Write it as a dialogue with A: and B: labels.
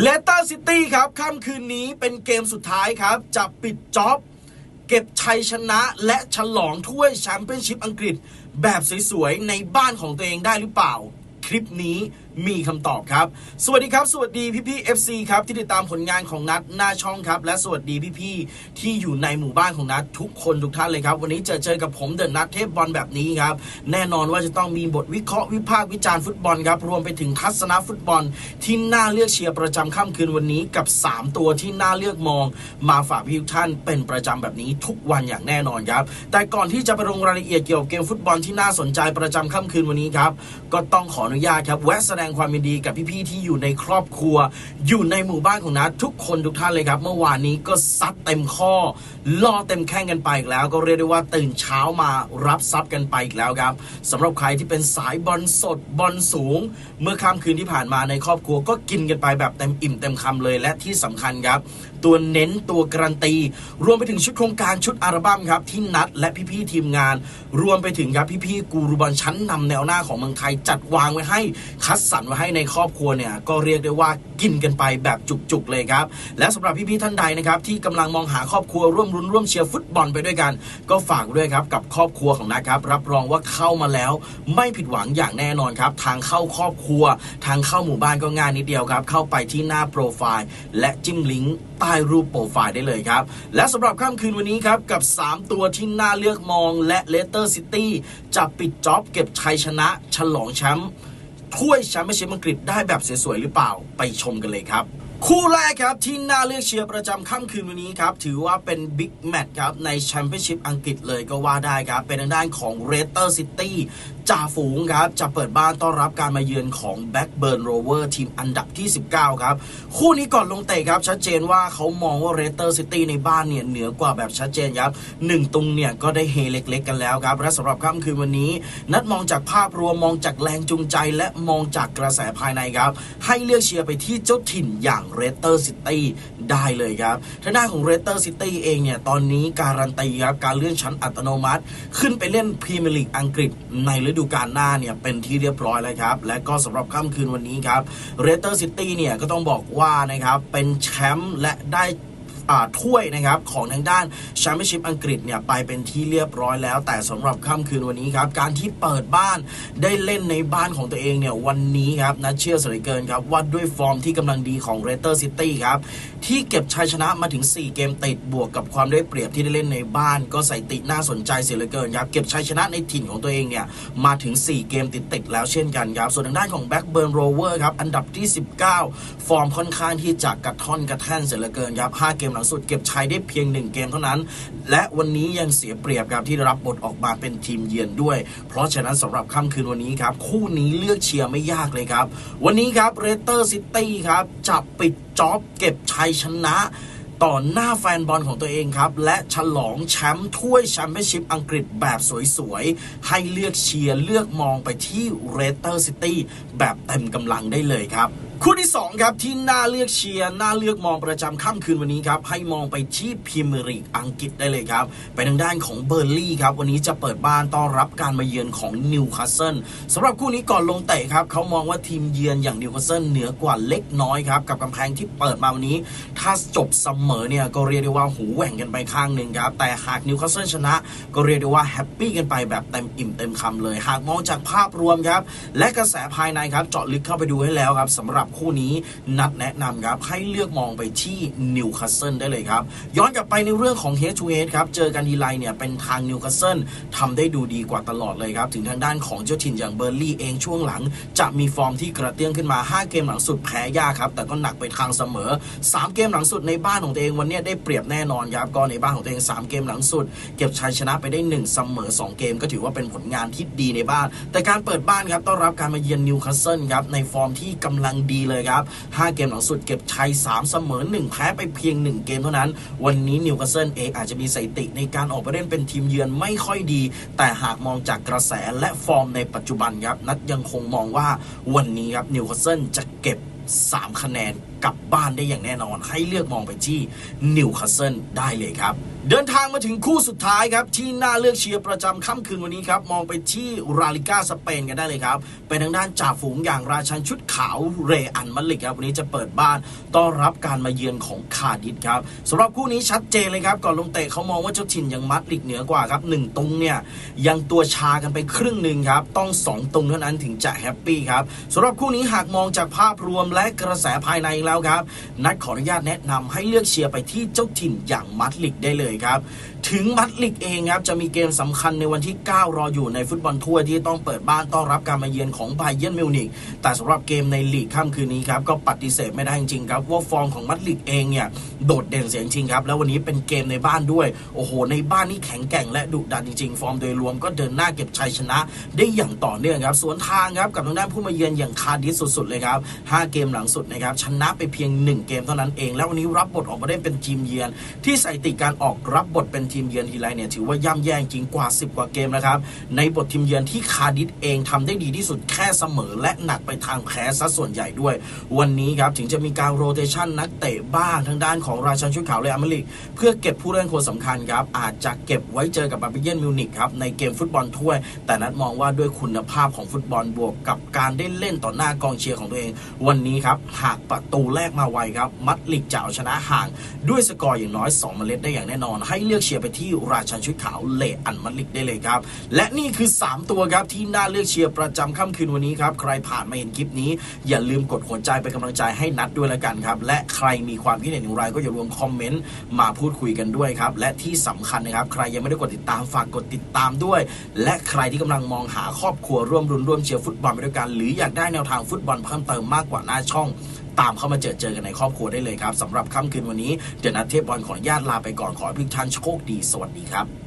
A: เลสเตอร์ซิตี้ครับค่ำคืนนี้เป็นเกมสุดท้ายครับ จะปิดจ็อบ เก็บชัยชนะและฉลองถ้วยแชมเปี้ยนชิพอังกฤษ แบบสวยๆ ในบ้านของตัวเองได้หรือเปล่า คลิปนี้ มีคำตอบครับ สวัสดีครับ สวัสดีพี่พี่ๆ FC ครับที่ติดตามผลงานของนัดหน้าช่องครับ และสวัสดีพี่พี่ๆที่อยู่ในหมู่บ้านของนัดทุกคนทุกท่านเลยครับ วันนี้เจอเจอกับผมเดินนัดเทพบอลแบบนี้ครับ แน่นอนว่าจะต้องมีบทวิเคราะห์วิพากษ์วิจารณ์ฟุตบอลครับ รวมไปถึงทัศนะฟุตบอลที่น่าเลือกเชียร์ประจำค่ำคืนวันนี้กับ 3 ตัวที่น่าเลือกมอง มาฝากพี่ทุกท่านเป็นประจำแบบนี้ทุกวันอย่างแน่นอนครับ แต่ก่อนที่จะไปลงรายละเอียดเกี่ยวกับเกมฟุตบอลที่น่าสนใจประจำค่ำคืนวันนี้ครับก็ต้องขออนุญาตครับแวะแสดงดงความยินดีกับพี่ๆที่อยู่ในครอบครัว อยู่ในหมู่บ้านของนัดทุกคนทุกท่านเลยครับ เมื่อวานนี้ก็ซัดเต็มข้อล่อเต็มแข้งกันไปอีกแล้ว ก็เรียกได้ว่าตื่นเช้ามารับซับกันไปอีกแล้วครับสำหรับใครที่เป็นสายบอลสดบอลสูง เมื่อค่ำคืนที่ผ่านมาในครอบครัวก็กินกันไปแบบเต็มอิ่มเต็มคำเลยและที่สำคัญครับ ตัวเน้นตัวการันตี รวมไปถึงชุดโครงการชุดอัลบั้มครับที่นัดและพี่ๆทีมงาน รวมไปถึงครับพี่ๆกูรูบอลชั้นนำแนวหน้าของเมืองไทย จัดวางไว้ให้คัดสรรไว้ให้ในครอบครัวเนี่ยก็เรียกได้ว่ากินกันไปแบบจุกๆเลยครับ และสำหรับพี่ๆท่านใดนะครับที่กำลังมองหาครอบครัวร่วมรุ้นร่วมเชียร์ฟุตบอลไปด้วยกัน ก็ฝากด้วยครับกับครอบครัวของนัดครับ รับรองว่าเข้ามาแล้วไม่ผิดหวังอย่างแน่นอนครับ ทางเข้าครอบครัว ทางเข้าหมู่บ้านก็ง่ายนิดเดียวครับ เข้าไปที่หน้าโปรไฟล์ และจิ้มลิงก์ใต้รูปโปรไฟล์ได้เลยครับ และสำหรับค่ำคืนวันนี้ครับ กับ 3 ตัวที่น่าเลือกมองและเลสเตอร์ซิตี้จะปิดจ็อบเก็บชัยชนะ ฉลองแชมป์ถ้วยแชมเปี้ยนชิพอังกฤษได้แบบสวยๆหรือเปล่าไปชมกันเลยครับคู่แรกครับที่น่าเลือกเชียร์ประจำค่ำคืนวันนี้ครับถือว่าเป็นบิ๊กแมตช์ครับในแชมเปี้ยนชิพอังกฤษเลยก็ว่าได้ครับ เป็นทางด้านของเรสเตอร์ซิตี้จ่าฝูงครับจะเปิดบ้านต้อนรับการมาเยือนของแบ็กเบิร์นโรเวอร์ทีมอันดับที่ 19 ครับ คู่นี้ก่อนลงเตะครับ ชัดเจนว่าเขามองว่าเรสเตอร์ซิตี้ในบ้านเนี่ย เหนือกว่าแบบชัดเจนครับหนึ่งตรงเนี่ย ก็ได้เฮเล็กๆกันแล้วครับ และสำหรับค่ำคืนวันนี้ นัดมองจากภาพรวมมองจากแรงจูงใจ และมองจากกระแสภายในครับ ให้เลือกเชียร์ไปที่เจ้าถิ่นอย่างเรสเตอร์ซิตี้ได้เลยครับทางด้านของเรสเตอร์ซิตี้เองเนี่ยตอนนี้การันตีครับการเลื่อนชั้นอัตโนมัติ ขึ้นไปเล่นพรีเมียร์ลีกอังกฤษในฤดูกาลหน้าเนี่ยเป็นที่เรียบร้อยแล้วครับ และก็สำหรับค่ำคืนวันนี้ครับเรสเตอร์ซิตี้เนี่ยก็ต้องบอกว่านะครับเป็นแชมป์และได้ ถ้วยนะครับของทางด้านแชมเปี้ยนชิพอังกฤษเนี่ยไปเป็นที่เรียบร้อยแล้ว แต่สำหรับค่ำคืนวันนี้ครับการที่เปิดบ้านได้เล่นในบ้านของตัวเองเนี่ยวันนี้ครับนัดเชื่อสเลยเกินครับว่าด้วยฟอร์มที่กำลังดีของเรเตอร์ซิตี้ครับที่เก็บชัยชนะมาถึง 4 เกมติดบวกกับความได้เปรียบที่ได้เล่นในบ้าน ก็ใส่ติน่าสนใจเสียเหลือเกินครับเก็บชัยชนะในถิ่นของตัวเองเนี่ยมาถึง 4 เกมติดติดแล้วเช่นกันครับส่วนทางด้านของแบ็กเบิร์นโรเวอร์ครับอันดับที่ 19 ฟอร์มค่อนข้างที่จะกระท่อนกระแท่นเสียเหลือเกินครับ5เกมหลังสุดเก็บชัยได้เพียง 1 เกมเท่านั้น และวันนี้ยังเสียเปรียบครับที่ได้รับบทออกมาเป็นทีมเยือนด้วย เพราะฉะนั้นสำหรับค่ำคืนวันนี้ครับ คู่นี้เลือกเชียร์ไม่ยากเลยครับ วันนี้ครับเรเตอร์ซิตี้ครับจะปิดจ็อบเก็บชัยชนะต่อหน้าแฟนบอลของตัวเองครับ และฉลองแชมป์ถ้วยแชมเปี้ยนชิพอังกฤษแบบสวยๆ ให้เลือกเชียร์เลือกมองไปที่เรเตอร์ซิตี้แบบเต็มกำลังได้เลยครับ คู่ที่ 2 ครับที่น่าเลือกเชียร์น่าเลือกมองประจำค่ำคืนวันนี้ครับให้มองไปที่พรีเมียร์ลีกอังกฤษได้เลยครับไปทางด้านของเบอร์ลี่ครับวันนี้จะเปิดบ้านต้อนรับการมาเยือนของนิวคาสเซิลสำหรับคู่นี้ก่อนลงเตะครับเขามองว่าทีมเยือนอย่างนิวคาสเซิลเหนือกว่าเล็กน้อยครับกับกำแพงที่เปิดมาวันนี้ ถ้าจบเสมอเนี่ยก็เรียกได้ว่าหูแหว่งกันไปข้างหนึ่งครับแต่หากนิวคาสเซิลชนะ ก็เรียกได้ว่าแฮปปี้กันไปแบบเต็มอิ่มเต็มคำเลย หากมองจากภาพรวมครับและกระแสภายในครับเจาะลึกเข้าไปดูให้แล้วครับสำหรับคู่นี้นัดแนะนำครับ ให้เลือกมองไปที่นิวคาสเซิลได้เลยครับ ย้อนกลับไปในเรื่องของ head to head ครับ เจอกันทีไรเนี่ยเป็นทางนิวคาสเซิลทำได้ดูดีกว่าตลอดเลยครับ ถึงทางด้านของเจ้าถิ่นอย่างเบอร์ลี่เองช่วงหลัง จะมีฟอร์มที่กระเตื้องขึ้นมา 5 เกมหลังสุดแพ้ยากครับ แต่ก็หนักไปทางเสมอ 3 เกมหลังสุดในบ้านของตัวเองวันนี้ได้เปรียบแน่นอนครับก็ในบ้านของตัวเอง 3 เกมหลังสุด เก็บชัยชนะไปได้ 1 เสมอ 2 เกม ก็ถือว่าเป็นผลงานที่ดีในบ้าน แต่การเปิดบ้านครับต้อนรับการมาเยือนนิวคาสเซิลครับในฟอร์มที่กำลังดีเลยครับ 5 เกมหลังสุดเก็บชัย 3 เสมอ 1 แพ้ไปเพียง 1 เกมเท่านั้น วันนี้นิวคาสเซิลเองอาจจะมีสถิติในการออกไปเล่นเป็นทีมเยือนไม่ค่อยดี แต่หากมองจากกระแสและฟอร์มในปัจจุบันครับนัดยังคงมองว่าวันนี้ครับนิวคาสเซิลจะเก็บ 3 คะแนน กลับบ้านได้อย่างแน่นอน ให้เลือกมองไปที่นิวคาสเซิลได้เลยครับ เดินทางมาถึงคู่สุดท้ายครับ ที่น่าเลือกเชียร์ประจำค่ำคืนวันนี้ครับ มองไปที่ราลิก้าสเปนกันได้เลยครับ เป็นทางด้านจ่าฝูงอย่างราชันชุดขาวเรอันมาลิกครับ วันนี้จะเปิดบ้านต้อนรับการมาเยือนของคาดิสครับสำหรับคู่นี้ชัดเจนเลยครับก่อนลงเตะเขามองว่าเจ้าถิ่นยังมัดลิกเหนือกว่าครับหนึ่งตุงเนี่ยยังตัวชากันไปครึ่งหนึ่งครับต้องสองตุงเท่านั้นถึงจะแฮปปี้ครับสำหรับคู่นี้หากมองจากภาพรวมและกระแสภายในแล้วครับ นัดขออนุญาตแนะนำให้เลือกเชียร์ไปที่เจ้าถิ่นอย่างมัดลิกได้เลยครับ ถึงมัดลิกเองครับจะมีเกมสำคัญในวันที่ 9 รออยู่ในฟุตบอลถ้วยที่ต้องเปิดบ้านต้อนรับการมาเยือนของไบเยนมิวนิกแต่สำหรับเกมในลีกค่ำคืนนี้ครับก็ปฏิเสธไม่ได้จริงๆครับว่าฟอร์มของมัดลิกเองเนี่ยโดดเด่นเสียงจริงครับแล้ววันนี้เป็นเกมในบ้านด้วยโอ้โห ในบ้านนี่แข็งแกร่งและดุดันจริงๆ ฟอร์มโดยรวมก็เดินหน้าเก็บชัยชนะ ได้อย่างต่อเนื่องครับสวนทางครับกับทางด้านผู้มาเยือนอย่างคาร์ดิสสุดๆเลยครับห้าเกมหลังสุดนะครับชนะไปไปเพียงหนึ่งเกมเท่านั้นเอง แล้ววันนี้รับบทออกมาได้เป็นทีมเยือน ที่สถิติการออกรับบทเป็นทีมเยือนทีไรเนี่ยถือว่าย่ำแย่จริงกว่า 10 กว่าเกมนะครับ ในบททีมเยือนที่คาร์ดิสเองทำได้ดีที่สุดแค่เสมอ และหนักไปทางแพ้ซะส่วนใหญ่ด้วย วันนี้ครับถึงจะมีการโรเตชันนักเตะบ้างทางด้านของราชันชุดขาวเลยอเมริก เพื่อเก็บผู้เล่นคนสำคัญครับอาจจะเก็บไว้เจอกับบาเบียนมิวนิกครับในเกมฟุตบอลถ้วย แต่นัดมองว่าด้วยคุณภาพของฟุตบอลบวกกับการได้เล่นต่อหน้ากองเชียร์ของตัวเอง วันนี้ครับหากประตูแรกมาไวครับ มัดลิกจะเอาชนะห่าง ด้วยสกอร์อย่างน้อย 2 เมล็ดได้อย่างแน่นอน ให้เลือกเชียร์ไปที่ราชันชุดขาวเลอันมัดลิกได้เลยครับ และนี่คือ 3 ตัวครับที่น่าเลือกเชียร์ประจำค่ำคืนวันนี้ครับใครผ่านมาเห็นคลิปนี้ อย่าลืมกดหัวใจเป็นกำลังใจให้นัดด้วยละกันครับและใครมีความคิดเห็นอย่างไรก็อย่าลืมคอมเมนต์มาพูดคุยกันด้วยครับและที่สำคัญนะครับใครยังไม่ได้กดติดตามฝากกดติดตามด้วย และใครที่กำลังมองหาครอบครัวร่วมรุนร่วมเชียร์ฟุตบอลไปด้วยกัน หรืออยากได้แนวทางฟุตบอลเพิ่มเติมมากกว่าหน้าช่อง ตามเข้ามาเจอเจอกันในครอบครัวได้เลยครับสำหรับค่ำคืนวันนี้เดี๋ยวนัดเทพบอลขออนุญาตลาไปก่อนขอให้ทุกท่านโชคดีสวัสดีครับ